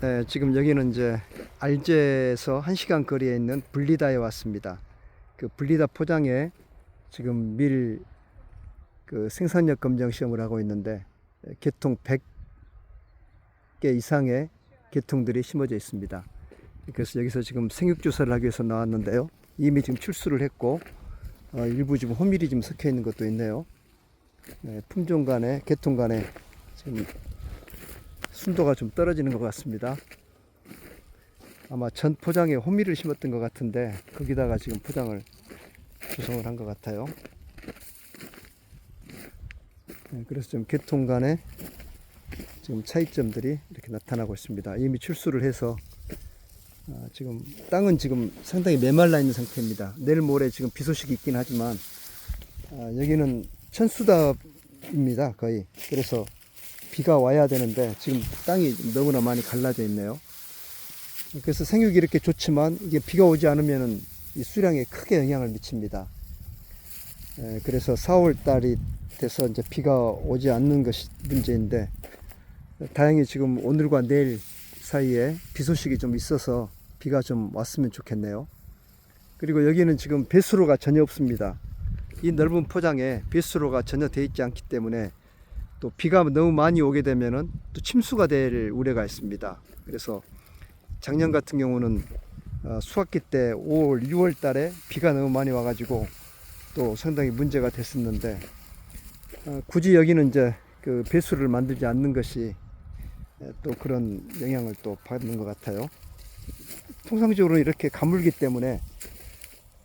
네, 지금 여기는 이제 알제에서 1시간 거리에 있는 블리다에 왔습니다. 그 블리다 포장에 지금 밀 그 생산력 검정 시험을 하고 있는데 개통 100개 이상의 개통들이 심어져 있습니다. 그래서 여기서 지금 생육 조사를 하기 위해서 나왔는데요. 이미 지금 출수를 했고 어, 일부 지금 호밀이 좀 섞여 있는 것도 있네요. 네, 품종 간에 개통 간에 지금 순도가 좀 떨어지는 것 같습니다. 아마 전 포장에 호미를 심었던 것 같은데 거기다가 지금 포장을 조성을 한 것 같아요. 네, 그래서 좀 개통 간에 지금 차이점들이 이렇게 나타나고 있습니다. 이미 출수를 해서 아, 지금 땅은 지금 상당히 메말라 있는 상태입니다. 내일 모레 지금 비 소식이 있긴 하지만 아, 여기는 천수답입니다. 거의 그래서 비가 와야 되는데 지금 땅이 너무나 많이 갈라져 있네요. 그래서 생육이 이렇게 좋지만 이게 비가 오지 않으면은 이 수량에 크게 영향을 미칩니다. 에, 그래서 4월 달이 돼서 이제 비가 오지 않는 것이 문제인데 다행히 지금 오늘과 내일 사이에 비 소식이 좀 있어서 비가 좀 왔으면 좋겠네요. 그리고 여기는 지금 배수로가 전혀 없습니다. 이 넓은 포장에 배수로가 전혀 돼 있지 않기 때문에 또 비가 너무 많이 오게 되면은 또 침수가 될 우려가 있습니다. 그래서 작년 같은 경우는 어, 수학기 때 5월, 6월 달에 비가 너무 많이 와가지고 또 상당히 문제가 됐었는데 어, 굳이 여기는 이제 그 배수를 만들지 않는 것이 에, 또 그런 영향을 또 받는 것 같아요. 통상적으로 이렇게 가물기 때문에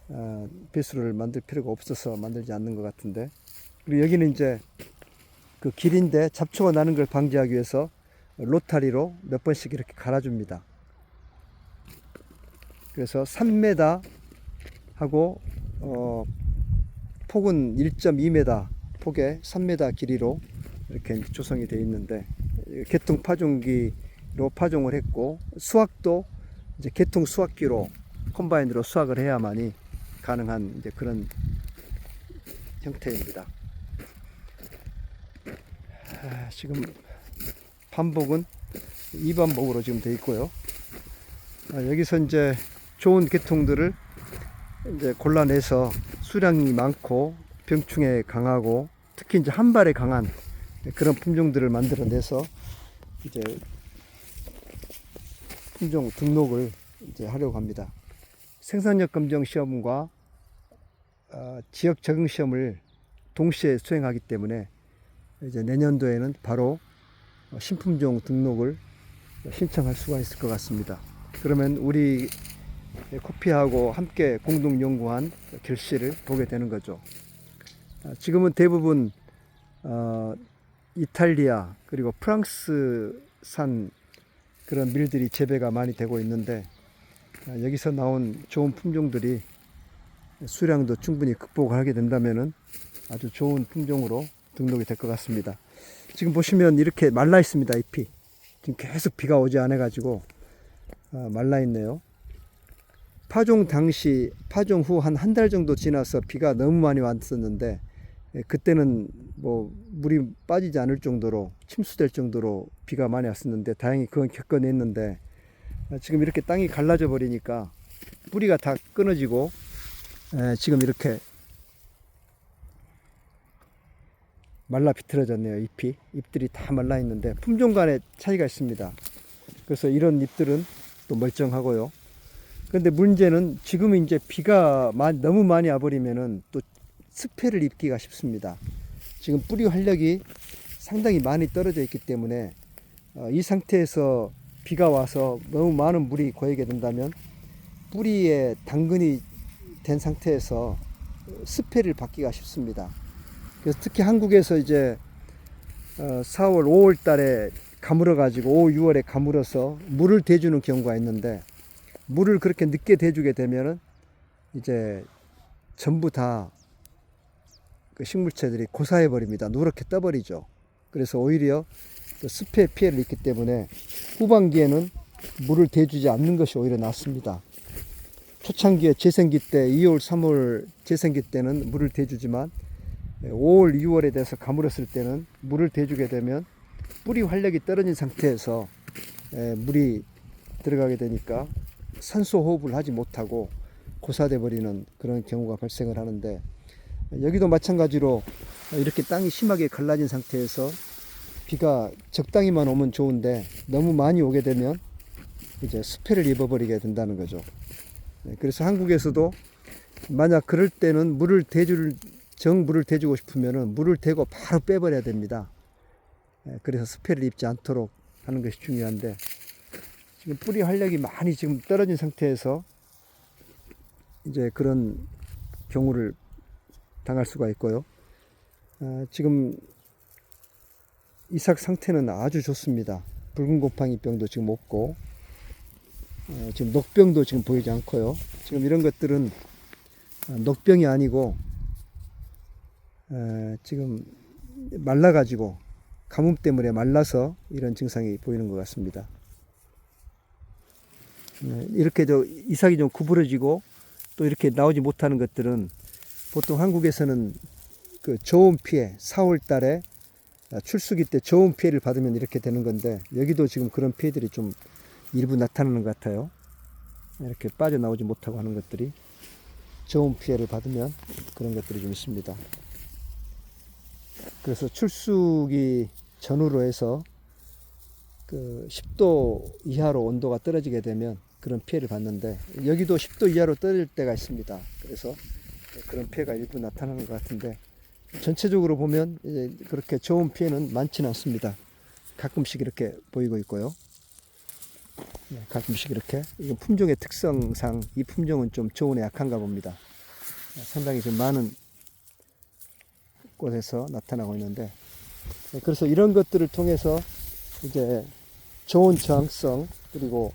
어, 배수를 만들 필요가 없어서 만들지 않는 것 같은데 그리고 여기는 이제 그 길인데 잡초가 나는 걸 방지하기 위해서 로타리로 몇 번씩 이렇게 갈아줍니다. 그래서 3m 하고 어, 폭은 1.2m 폭에 3m 길이로 이렇게 조성이 되어 있는데 개통 파종기로 파종을 했고 수확도 이제 개통 수확기로 컴바인으로 수확을 해야만이 가능한 이제 그런 형태입니다. 아, 지금 반복은 2반복으로 지금 돼 있고요. 아, 여기서 이제 좋은 개통들을 이제 골라내서 수량이 많고 병충해 강하고 특히 이제 한 발에 강한 그런 품종들을 만들어내서 이제 품종 등록을 이제 하려고 합니다. 생산력 검정 시험과 어, 지역 적응 시험을 동시에 수행하기 때문에 이제 내년도에는 바로 신품종 등록을 신청할 수가 있을 것 같습니다. 그러면 우리 코피하고 함께 공동 연구한 결실을 보게 되는 거죠. 아, 지금은 대부분 어, 이탈리아 그리고 프랑스산 그런 밀들이 재배가 많이 되고 있는데 아, 여기서 나온 좋은 품종들이 수량도 충분히 극복하게 된다면은 아주 좋은 품종으로 등록이 될 것 같습니다. 지금 보시면 이렇게 말라 있습니다. 잎이 지금 계속 비가 오지 않아 가지고 아, 말라 있네요. 파종 당시 파종 후 한 한 달 정도 지나서 비가 너무 많이 왔었는데 예, 그때는 뭐 물이 빠지지 않을 정도로 침수될 정도로 비가 많이 왔었는데 다행히 그건 겪어냈는데 아, 지금 이렇게 땅이 갈라져 버리니까 뿌리가 다 끊어지고 에, 지금 이렇게 말라 비틀어졌네요 잎이. 잎들이 다 말라 있는데 품종 간에 차이가 있습니다. 그래서 이런 잎들은 또 멀쩡하고요. 근데 문제는 지금 이제 비가 마- 너무 많이 와버리면은 또 습해를 입기가 쉽습니다. 지금 뿌리 활력이 상당히 많이 떨어져 있기 때문에 어, 이 상태에서 비가 와서 너무 많은 물이 고이게 된다면 뿌리에 당근이 된 상태에서 습해를 받기가 쉽습니다. 그래서 특히 한국에서 이제 어, 4월, 5월 달에 가물어 가지고 5, 6월에 가물어서 물을 대주는 경우가 있는데 물을 그렇게 늦게 대주게 되면은 이제 전부 다 그 식물체들이 고사해 버립니다. 누렇게 떠버리죠. 그래서 오히려 그 습해 피해를 입기 때문에 후반기에는 물을 대주지 않는 것이 오히려 낫습니다. 초창기에 재생기 때 2월, 3월 재생기 때는 물을 대주지만 5월, 6월에 돼서 가물었을 때는 물을 대주게 되면 뿌리 활력이 떨어진 상태에서 에, 물이 들어가게 되니까 산소 호흡을 하지 못하고 고사돼 버리는 그런 경우가 발생을 하는데 여기도 마찬가지로 이렇게 땅이 심하게 갈라진 상태에서 비가 적당히만 오면 좋은데 너무 많이 오게 되면 이제 수패를 입어버리게 된다는 거죠. 네, 그래서 한국에서도 만약 그럴 때는 물을 대줄 정 물을 대주고 싶으면은 물을 대고 바로 빼버려야 됩니다. 예, 그래서 스패를 입지 않도록 하는 것이 중요한데 지금 뿌리 활력이 많이 지금 떨어진 상태에서 이제 그런 경우를 당할 수가 있고요. 아, 지금 이삭 상태는 아주 좋습니다. 붉은 곰팡이병도 지금 없고 어, 지금 녹병도 지금 보이지 않고요. 지금 이런 것들은 아, 녹병이 아니고 에, 지금 말라가지고 가뭄 때문에 말라서 이런 증상이 보이는 것 같습니다. 네, 이렇게 저 이삭이 좀 구부러지고 또 이렇게 나오지 못하는 것들은 보통 한국에서는 그 저온 피해 4월 달에 출수기 때 저온 피해를 받으면 이렇게 되는 건데 여기도 지금 그런 피해들이 좀 일부 나타나는 것 같아요. 이렇게 빠져나오지 못하고 하는 것들이 저온 피해를 받으면 그런 것들이 좀 있습니다. 그래서 출수기 전후로 해서 그 10도 이하로 온도가 떨어지게 되면 그런 피해를 받는데 여기도 10도 이하로 떨어질 때가 있습니다. 그래서 그런 피해가 일부 나타나는 것 같은데 전체적으로 보면 이제 그렇게 좋은 피해는 많지는 않습니다. 가끔씩 이렇게 보이고 있고요. 네, 가끔씩 이렇게 품종의 특성상 이 품종은 좀 저온에 약한가 봅니다. 상당히 좀 많은 곳에서 나타나고 있는데 네, 그래서 이런 것들을 통해서 이제 좋은 저항성 그리고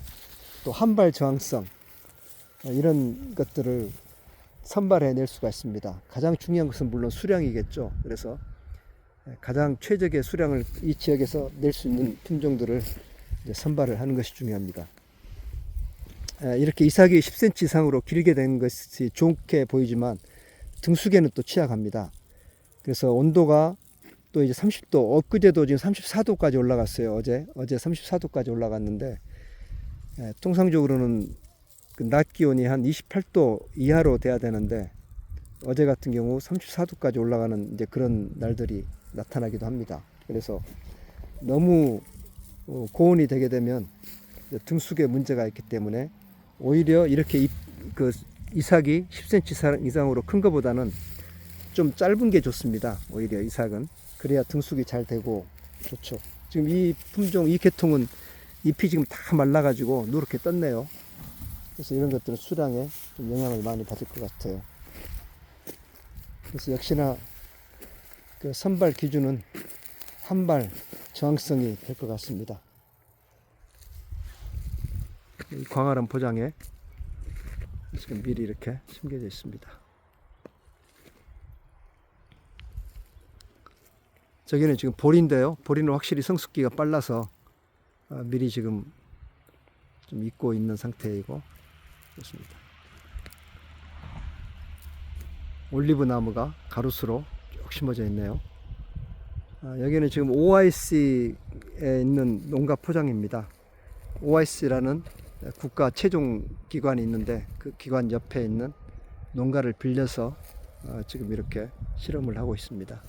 또 한발 저항성 어, 이런 것들을 선발해낼 수가 있습니다. 가장 중요한 것은 물론 수량이겠죠. 그래서 가장 최적의 수량을 이 지역에서 낼 수 있는 품종들을 선발을 하는 것이 중요합니다. 에, 이렇게 이삭이 10cm 이상으로 길게 된 것이 좋게 보이지만 등수계는 또 취약합니다. 그래서 온도가 또 이제 30도, 엊그제도 지금 34도까지 올라갔어요. 어제, 어제 34도까지 올라갔는데, 에, 통상적으로는 그 낮 기온이 한 28도 이하로 돼야 되는데, 어제 같은 경우 34도까지 올라가는 이제 그런 날들이 나타나기도 합니다. 그래서 너무 어, 고온이 되게 되면 등숙에 문제가 있기 때문에 오히려 이렇게 이, 그 이삭이 10cm 이상으로 큰 것보다는 좀 짧은 게 좋습니다. 오히려 이삭은 그래야 등숙이 잘 되고 좋죠. 지금 이 품종 이 계통은 잎이 지금 다 말라가지고 누렇게 떴네요. 그래서 이런 것들은 수량에 좀 영향을 많이 받을 것 같아요. 그래서 역시나 그 선발 기준은 한 발 저항성이 될 것 같습니다. 이 광활한 포장에 지금 미리 이렇게 심겨져 있습니다. 저기는 지금 볼인데요. 볼이는 확실히 성숙기가 빨라서 아, 미리 지금 좀 익고 있는 상태이고 그렇습니다. 올리브 나무가 가로수로 쭉 심어져 있네요. 아, 여기는 지금 OIC에 있는 농가 포장입니다. OIC라는 국가 최종 기관이 있는데 그 기관 옆에 있는 농가를 빌려서 어, 지금 이렇게 실험을 하고 있습니다.